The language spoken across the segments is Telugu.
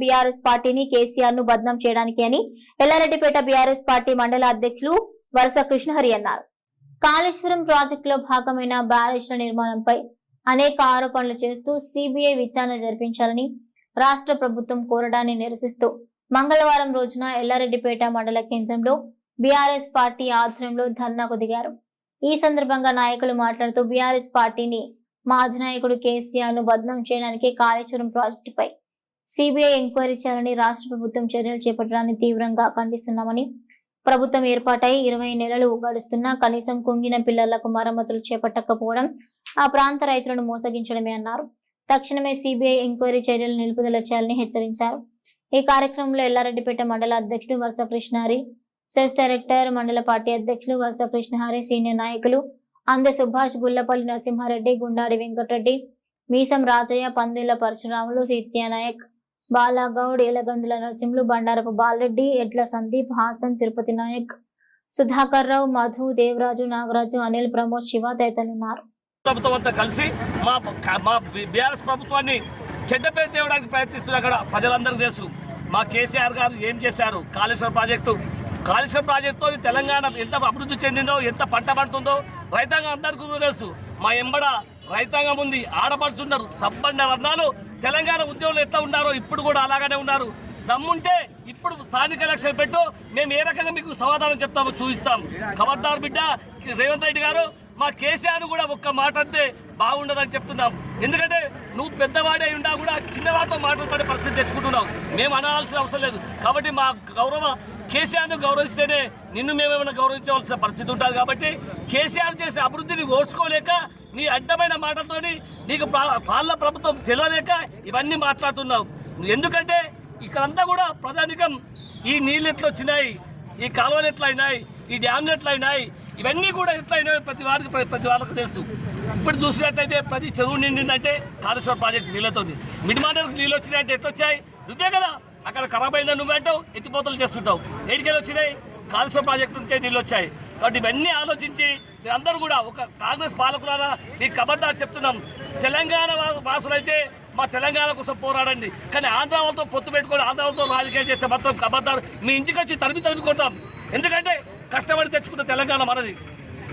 బీఆర్ఎస్ పార్టీని కేసీఆర్ను బద్నాం చేయడానికి అని ఎల్లారెడ్డిపేట బీఆర్ఎస్ పార్టీ మండల అధ్యక్షులు వరస కృష్ణహరి అన్నారు. కాళేశ్వరం ప్రాజెక్టులో భాగమైన బ్యారేజ్ల నిర్మాణంపై అనేక ఆరోపణలు చేస్తూ సిబిఐ విచారణ జరిపించాలని రాష్ట్ర ప్రభుత్వం కోరడాన్ని నిరసిస్తూ మంగళవారం రోజున ఎల్లారెడ్డిపేట మండల కేంద్రంలో బీఆర్ఎస్ పార్టీ ఆధ్వర్యంలో ధర్నాకు దిగారు. ఈ సందర్భంగా నాయకులు మాట్లాడుతూ బీఆర్ఎస్ పార్టీని మా అధినాయకుడు కేసీఆర్ను బద్నాం చేయడానికి కాళేశ్వరం ప్రాజెక్టుపై సిబిఐ ఎంక్వైరీ చేయాలని రాష్ట్ర ప్రభుత్వం చర్యలు చేపట్టడాన్ని తీవ్రంగా ఖండిస్తున్నామని ప్రభుత్వం ఏర్పాటై ఇరవై నెలలు గడుస్తున్నా కనీసం కుంగిన పిల్లలకు మరమ్మతులు చేపట్టకపోవడం ఆ ప్రాంత రైతులను మోసగించడమే అన్నారు. తక్షణమే సిబిఐ ఎంక్వైరీ చర్యలు నిలుపుదల చేయాలని హెచ్చరించారు. ఈ కార్యక్రమంలో ఎల్లారెడ్డిపేట మండల అధ్యక్షుడు వరుస కృష్ణారి సెస్ డైరెక్టర్ మండల పార్టీ అధ్యక్షులు వరుస కృష్ణహారి సీనియర్ నాయకులు అందె సుభాష్ గుల్లపల్లి నరసింహారెడ్డి గుండాడి వెంకటరెడ్డి మీసం రాజయ్య పందిళ్ళ పరశురాములు సీత్యానాయక్ బాలాగౌడ్ ఏలగందుల నరసింహులు బండారపు బాలరెడ్డి ఎడ్ల సందీప్ హాసన్ తిరుపతి నాయక్ సుధాకర్ రావు మధు దేవరాజు నాగరాజు అనిల్ ప్రమోద్ శివ తదితరులు ఉన్నారు ప్రభుత్వం అంతా కలిసి మా మా బీఆర్ఎస్ ప్రభుత్వాన్ని చెడ్డ పేరు తేవడానికి ప్రయత్నిస్తున్నారు అక్కడ ప్రజలందరికీ తెలుసు. మా కేసీఆర్ గారు ఏం చేశారు? కాళేశ్వరం ప్రాజెక్టు. కాళేశ్వరం ప్రాజెక్టుతో తెలంగాణ ఎంత అభివృద్ధి చెందిందో ఎంత పంట పండుతుందో రైతాంగం అందరికీ తెలుసు. మా ఎంబడ రైతాంగం ఉంది. ఆడపడుచున్నారు. సబ్బండ వర్ణాలు. తెలంగాణ ఉద్యోగులు ఎట్లా ఉన్నారో ఇప్పుడు కూడా అలాగనే ఉన్నారు. దమ్ముంటే ఇప్పుడు స్థానిక ఎలక్షన్ పెట్టు. మేము ఏ రకంగా మీకు సమాధానం చెప్తామో చూపిస్తాం. ఖబర్దార్ బిడ్డ రేవంత్ రెడ్డి గారు మా కేసీఆర్ కూడా ఒక్క మాట అంటే బాగుండదని చెప్తున్నాం. ఎందుకంటే నువ్వు పెద్దవాడే ఉండా కూడా చిన్నవాడితో మాటలు పడే పరిస్థితి తెచ్చుకుంటున్నావు. మేము అనాల్సిన అవసరం లేదు. కాబట్టి మా గౌరవ కేసీఆర్ను గౌరవిస్తేనే నిన్ను మేమేమైనా గౌరవించవలసిన పరిస్థితి ఉంటుంది కాబట్టి కేసీఆర్ చేసిన అభివృద్ధిని ఓడ్చుకోలేక నీ అడ్డమైన మాటలతోని నీకు పా- పాలన ప్రభుత్వం తెలియలేక ఇవన్నీ మాట్లాడుతున్నావు. ఎందుకంటే ఇక్కడంతా కూడా ప్రజానికం ఈ నీళ్ళు ఎట్లా వచ్చినాయి ఈ కాలువలు ఎట్లా అయినాయి ఈ డ్యామ్లు ఎట్లా అయినాయి ఇవన్నీ కూడా ఎట్లా అయినాయి ప్రతి వారికి ప్రతి- ప్రతి వాళ్ళకి తెలుసు. ఇప్పుడు చూసినట్టయితే ప్రతి చెరువు నిండిందంటే కాళేశ్వర ప్రాజెక్ట్ నీళ్ళతో మిడిమానకు నీళ్ళు వచ్చినాయంటే ఎట్లా వచ్చాయి నువ్వే కదా. అక్కడ ఖరాబ్ అయిందని నువ్వంటావు ఎత్తిపోతలు చేస్తుంటావు. ఏడికెళ్ళి వచ్చినాయి? కాళేశ్వర ప్రాజెక్టు నుంచే నీళ్ళు వచ్చాయి. కాబట్టి ఇవన్నీ ఆలోచించి మీరందరూ కూడా ఒక కాంగ్రెస్ పాలకులారా మీకు ఖబర్దార్ చెప్తున్నాం. తెలంగాణ వాసులైతే మా తెలంగాణ కోసం పోరాడండి. కానీ ఆంధ్ర వాళ్ళతో పొత్తు పెట్టుకొని ఆంధ్ర వాళ్ళతో రాజకీయం చేస్తే మాత్రం కబర్దారు మీ ఇంటికి వచ్చి తరిమి తరిమి కొడతాం. ఎందుకంటే కష్టపడి తెచ్చుకున్న తెలంగాణ మనది.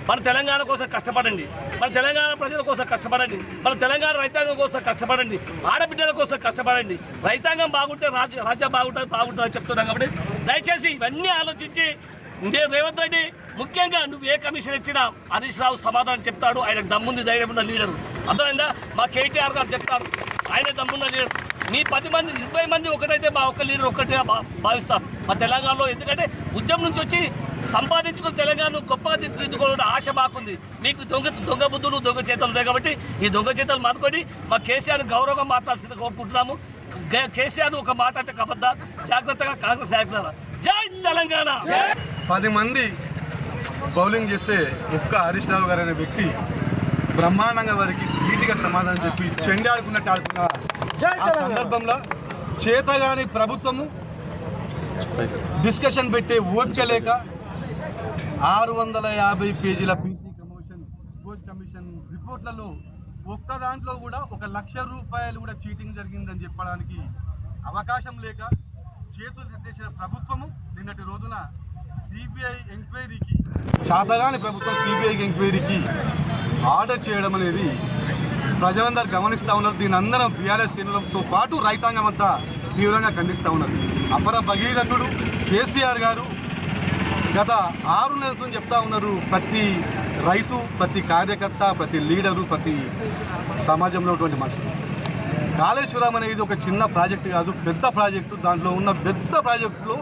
మన తెలంగాణ కోసం కష్టపడండి. మన తెలంగాణ ప్రజల కోసం కష్టపడండి. మన తెలంగాణ రైతాంగం కోసం కష్టపడండి. ఆడబిడ్డల కోసం కష్టపడండి. రైతాంగం బాగుంటే రాజ్య రాజ్యం బాగుంటుంది బాగుంటుంది చెప్తున్నాం కాబట్టి దయచేసి ఇవన్నీ ఆలోచించి నేను రేవంత్ రెడ్డి ముఖ్యంగా నువ్వు ఏ కమిషన్ ఇచ్చినా హరీష్ రావు సమాధానం చెప్తాడు. ఆయనకు దమ్ముంది ధైర్యం ఉన్న లీడరు. అర్థమైందా? మా కేటీఆర్ గారు చెప్తారు. ఆయన దమ్మున్న లీడర్. మీ పది మంది ఇరవై మంది ఒకటైతే మా ఒక్క లీడర్ ఒక్కటిగా భావిస్తాం మా తెలంగాణలో ఎందుకంటే ఉద్యమం నుంచి వచ్చి సంపాదించుకుని తెలంగాణ గొప్పగా తీర్చిదిద్దుకోవాలన్న ఆశ మాకుంది. మీకు దొంగ దొంగ బుద్ధులు దొంగ చేతలు ఉన్నాయి కాబట్టి ఈ దొంగ చేతలు మానుకొని మా కేసీఆర్ గౌరవంగా మాట్లాడాల్సింది కోరుకుంటున్నాము. కేసీఆర్ ఒక మాట అంటే కబద్దా జాగ్రత్తగా కాంగ్రెస్ నాయకులారా. జై తెలంగాణ! పది మంది బౌలింగ్ చేస్తే ఒక్క హరీష్ రావు గారు అనే వ్యక్తి బ్రహ్మాండంగా వారికి ధీటుగా సమాధానం చెప్పి చెండి ఆడుకున్నట్టు ఆడుకున్న ఆ సందర్భంలో చేతగాని ప్రభుత్వము డిస్కషన్ పెట్టే ఓపిక లేక ఆరు వందల యాభై పేజీల P C commission Ghosh commission రిపోర్ట్లలో ఒక్క దాంట్లో కూడా ఒక లక్ష రూపాయలు కూడా చీటింగ్ జరిగిందని చెప్పడానికి అవకాశం లేక చేతులు ఎత్తేసిన ప్రభుత్వము నిన్నటి రోజున సిబిఐ ఎంక్వైరీకి చాతగాని ప్రభుత్వం సిబిఐకి ఎంక్వైరీకి ఆర్డర్ చేయడం అనేది ప్రజలందరూ గమనిస్తూ ఉన్నారు. దీని అందరం బీఆర్ఎస్ శ్రేణులతో పాటు రైతాంగం అంతా తీవ్రంగా ఖండిస్తూ ఉన్నారు. అపర భగీరథుడు కేసీఆర్ గారు గత ఆరు నెలల నుంచి చెప్తా ఉన్నారు ప్రతి రైతు ప్రతి కార్యకర్త ప్రతి లీడరు ప్రతి సమాజంలో ఉన్నటువంటి మనుషులు. కాళేశ్వరం అనేది ఒక చిన్న ప్రాజెక్టు కాదు పెద్ద ప్రాజెక్టు. దాంట్లో ఉన్న పెద్ద ప్రాజెక్టులో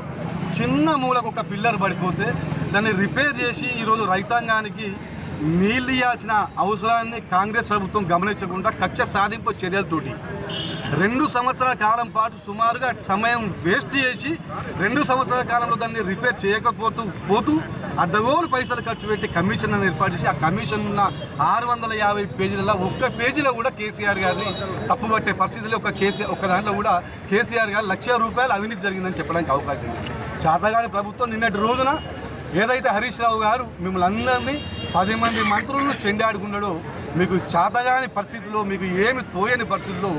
చిన్న మూలకు ఒక పిల్లర్ పడిపోతే దాన్ని రిపేర్ చేసి ఈరోజు రైతాంగానికి నీళ్ళు ఇవ్వాల్సిన అవసరాన్ని కాంగ్రెస్ ప్రభుత్వం గమనించకుండా కక్ష సాధింపు చర్యలతోటి రెండు సంవత్సరాల కాలం పాటు సుమారుగా సమయం వేస్ట్ చేసి రెండు సంవత్సరాల కాలంలో దాన్ని రిపేర్ చేయకపోతూ పోతూ అడ్డగోలు పైసలు ఖర్చు పెట్టి కమిషన్ అని ఏర్పాటు చేసి ఆ కమిషన్ ఉన్న ఆరు వందల యాభై పేజీలలో ఒక్క పేజీలో కూడా కేసీఆర్ గారిని తప్పుపట్టే పరిస్థితిలో ఒక కేసీఆర్ ఒక దాంట్లో కూడా కేసీఆర్ గారు లక్ష రూపాయలు అవినీతి జరిగిందని చెప్పడానికి అవకాశం ఉంది. చాతగాని ప్రభుత్వం నిన్నటి రోజున ఏదైతే హరీష్ రావు గారు మిమ్మల్ని అందరినీ పది మంది మంత్రులను చెండాడుకున్నాడో మీకు చేతగాని పరిస్థితిలో మీకు ఏమి తోయని పరిస్థితిలో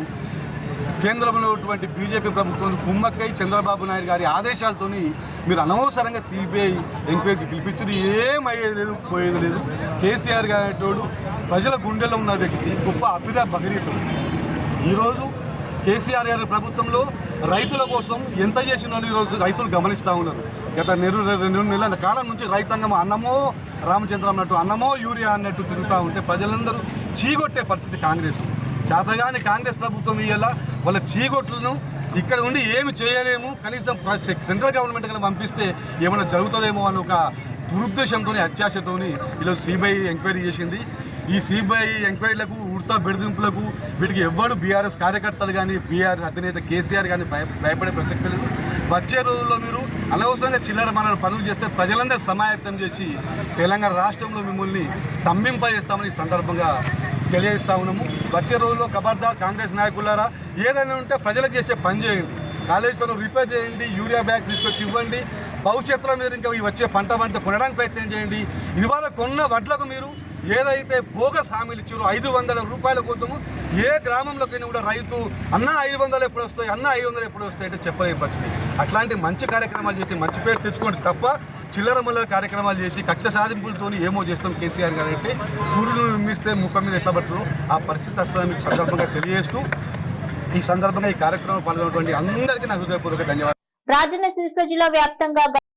కేంద్రంలో ఉన్నటువంటి బీజేపీ ప్రభుత్వం కుమ్మక్కై చంద్రబాబు నాయుడు గారి ఆదేశాలతోని మీరు అనవసరంగా సిబిఐ ఎంక్వైరీకి పిలిపించుడు ఏమయ్యేది లేదు పోయేది లేదు. కేసీఆర్ గారు ప్రజల గుండెలో ఉన్న వ్యక్తి గొప్ప అభిరా బహిరీతం. ఈరోజు కేసీఆర్ గారి ప్రభుత్వంలో రైతుల కోసం ఎంత చేసినో ఈరోజు రైతులు గమనిస్తూ ఉన్నారు. గత నెరు రెండు నెలల కాలం నుంచి రైతాంగం అన్నమో రామచంద్ర అన్నట్టు అన్నమో యూరియా అన్నట్టు తిరుగుతూ ఉంటే ప్రజలందరూ చీగొట్టే పరిస్థితి కాంగ్రెస్. చేతగాని కాంగ్రెస్ ప్రభుత్వం ఇవ్వాల వాళ్ళ చీగొట్లను ఇక్కడ ఉండి ఏమి చేయలేము కనీసం సెంట్రల్ గవర్నమెంట్ కనుక పంపిస్తే ఏమైనా జరుగుతుందేమో అని ఒక దురుద్దేశంతో అత్యాశతోని ఇలా సిబిఐ ఎంక్వైరీ చేసింది. ఈ సిబిఐ ఎంక్వైరీలకు ఉడతా బెదిరింపులకు వీటికి ఎవ్వడు బీఆర్ఎస్ కార్యకర్తలు కానీ బీఆర్ఎస్ అధినేత కేసీఆర్ కానీ భయ భయపడే ప్రసక్తి లేదు. వచ్చే రోజుల్లో మీరు అనవసరంగా చిల్లర మన పనులు చేస్తే ప్రజలందరూ సమాయత్తం చేసి తెలంగాణ రాష్ట్రంలో మిమ్మల్ని స్తంభింపజేస్తామని ఈ సందర్భంగా తెలియజేస్తా ఉన్నాము. వచ్చే రోజుల్లో ఖబర్దార్ కాంగ్రెస్ నాయకులారా ఏదైనా ఉంటే ప్రజలకు చేసే పని చేయండి. కాళేశ్వరం రిపేర్ చేయండి యూరియా బ్యాగ్ తీసుకొచ్చి ఇవ్వండి. భవిష్యత్తులో మీరు ఇంకా ఈ వచ్చే పంట పంట కొనడానికి ప్రయత్నం చేయండి. ఇవాళ కొన్న వడ్లకు మీరు ఏదైతే బోగస్ హామీలు ఇచ్చారో ఐదు వందల రూపాయల కోసము ఏ గ్రామంలోకైనా కూడా రైతు అన్న ఐదు వందలు ఎప్పుడు వస్తాయి? అన్న ఐదు వందలు ఎప్పుడు వస్తాయి? అంటే చెప్పలేని పరిస్థితి. అట్లాంటి మంచి కార్యక్రమాలు చేసి మంచి పేరు తెచ్చుకోండి తప్ప చిల్లర మల్లర కార్యక్రమాలు చేసి కక్ష సాధింపులతో ఏమో చేస్తాం కేసీఆర్ గారు అంటే సూర్యుడు మిమ్మిస్తే ముఖం మీద ఎట్లా పడుతుందో ఆ పరిస్థితి వస్తుందని మీకు సందర్భంగా తెలియజేస్తూ ఈ సందర్భంగా ఈ కార్యక్రమంలో పాల్గొన్నటువంటి అందరికీ నా హృదయపూర్వక ధన్యవాదాలు. రాజన్న సిరిసిల్ల జిల్లా వ్యాప్తంగా